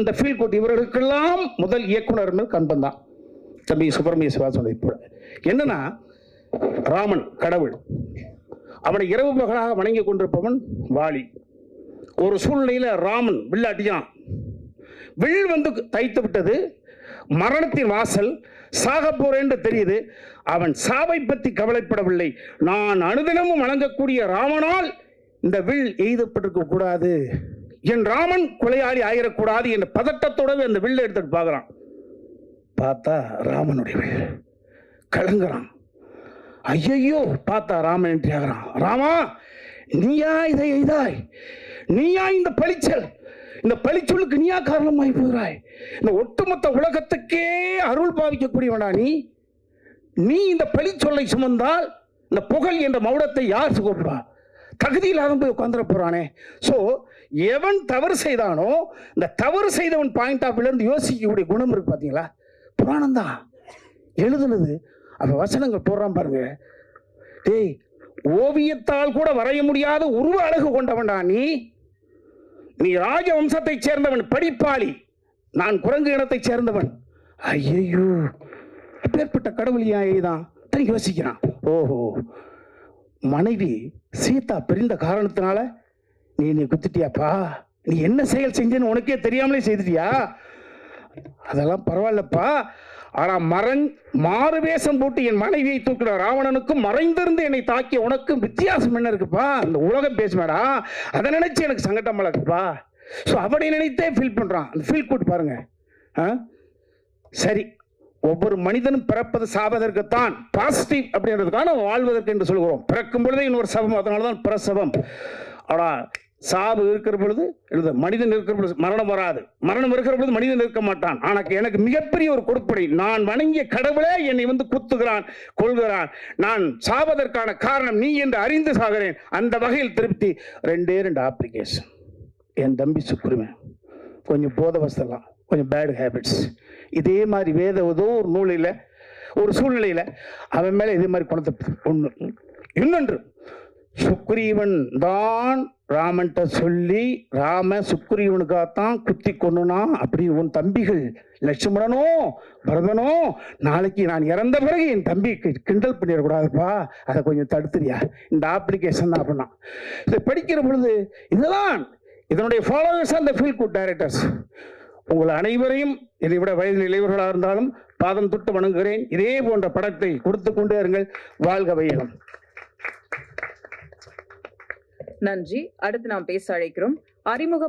இந்த feel good இவர்களுக்கெல்லாம் முதல் இயக்குனர் கண்பன் தான் தம்பி சுப்பிரமணிய சிவாசனுடைய போல. என்னன்னா ராமன் கடவுள். அவனை இரவு பகலாக வணங்கி கொண்டிருப்பவன் வாலி. ஒரு சூழ்நிலையில் ராமன் வில்லாட்டியான். வில் வந்து தைத்து விட்டது மரணத்தின் வாசல் சாக போறேன்னு தெரியுது. அவன் சாவை பற்றி கவலைப்படவில்லை. நான் அனுதினமும் வணங்கக்கூடிய ராமனால் இந்த வில் எய்தப்பட்டிருக்க கூடாது. என் ராமன் கொலையாளி ஆகிடக்கூடாது என்ற பதட்டத்தோடவே அந்த வில்லை எடுத்துட்டு பார்க்குறான். பார்த்தா ராமனுடைய வில் கலங்குறான். ஐயையோ பார்த்தா ராமன் என்று ஆகிறான் ராமா நீயா இதை எய்தாய்? நீயா இந்த பளிச்சல் இந்த பழிச்சொல்லுக்கு நீயா காரணமாய் போகிறாய்? இந்த ஒட்டுமொத்த உலகத்துக்கே அருள் பாவிக்கக்கூடியவனா நீ? நீ இந்த பழிச்சொல்லை சுமந்தால் இந்த புகழ் என்ற மௌடத்தை யார் சுகப்படுவா? தகுதி இல்லாத போய் உட்காந்துட போறானே. ஸோ எவன் தவறு செய்தானோ இந்த தவறு செய்தவன் பாயிண்ட் ஆஃப் வியூலேருந்து யோசிக்கக்கூடிய குணம் இருக்கு பார்த்தீங்களா புராணம் தான் எழுதுனது. அப்போ வசனங்கள் போடுறான் பாருங்க. டேய் ஓவியத்தால் கூட வரைய முடியாத உருவ அழகு கொண்டவன்டா நீ நீ ராஜ வம்சத்தைச் சேர்ந்தவன் படிப்பாளி. நான் குரங்கு இனத்தைச் சேர்ந்தவன். ஐயையோ அப்பேற்பட்ட கடவுளியா இதுதான் தான் யோசிக்கிறான். ஓஹோ. மனைவி சீதா பிரிந்த காரணத்தினால நீ நீ குத்துட்டியாப்பா? நீ என்ன செயல் செஞ்சேன்னு உனக்கே தெரியாமலே செய்துட்டியா? அதெல்லாம் பரவாயில்லப்பா. ஆனா மறைஞ் மாறு வேஷம் போட்டு என் மனைவியை தூக்கின ராவணனுக்கும் மறைந்திருந்து என்னை தாக்கிய உனக்கும் வித்தியாசம் என்ன இருக்குப்பா? இந்த உலகம் பேசுமேடா. அதை நினைச்சு எனக்கு சங்கடமா இருக்குப்பா. ஸோ அவனை நினைத்தே ஃபீல் பண்றான். அந்த ஃபீல் கூட்டு பாருங்க. ஆ? சரி. ஒவ்வொரு மனிதனும் பிறப்பது சாவதற்குத்தான் பாசிட்டிவ் அப்படின்றதுக்கான வாழ்வதற்கு என்று சொல்கிறோம். பிறக்கும் பொழுதே இன்னொரு சபம் அதனால தான் பிரசவம். ஆனால் சாவு இருக்கிற பொழுது எழுத மனிதன் இருக்கிற பொழுது மரணம் வராது. மரணம் இருக்கிற பொழுது மனிதன் இருக்க மாட்டான். ஆனால் எனக்கு மிகப்பெரிய ஒரு கொடுப்படை நான் வணங்கிய கடவுளே என்னை வந்து குத்துகிறான் கொள்கிறான் நான் சாவதற்கான காரணம் நீ என்று அறிந்து சாகிறேன். அந்த வகையில் திருப்தி. ரெண்டே ரெண்டு அப்ளிகேஷன் என் தம்பி சுக்குருமே கொஞ்சம் போதவஸ்தலாம் கொஞ்சம் பேட் ஹேபிட்ஸ் இதே மாதிரி வேத ஏதோ ஒரு நூலில் ஒரு சூழ்நிலையில் அவன் மேலே இதே மாதிரி குணத்தை ஒன்று இன்னொன்று சுக்ரீவன் தான் ராமன்ட்ட சொல்லி ராம சுக்ரீவனுக்காகத்தான் குத்தி கொண்டுனா அப்படி உன் தம்பிகள் லட்சுமணனோ பரதனோ நாளைக்கு நான் இறந்த பிறகு என் தம்பி கி- கிண்டல் பண்ணிடக்கூடாதுப்பா அதை கொஞ்சம் தடுத்துறியா? இந்த ஆப்ளிகேஷன் தான் அப்படின்னா. இதை படிக்கிற பொழுது இதெல்லாம் இதனுடைய ஃபாலோவர்ஸ் அந்த ஃபீல் குட் டைரக்டர்ஸ் உங்கள் அனைவரையும் இதை விட வயது இளையவர்களாக இருந்தாலும் பாதம் தொட்டு வணங்குகிறேன். இதே போன்ற படத்தை கொடுத்து கொண்டே இருங்கள். வாழ்க வையகம். நன்றி. அடுத்து நாம் பேச அழைக்கிறோம் அறிமுக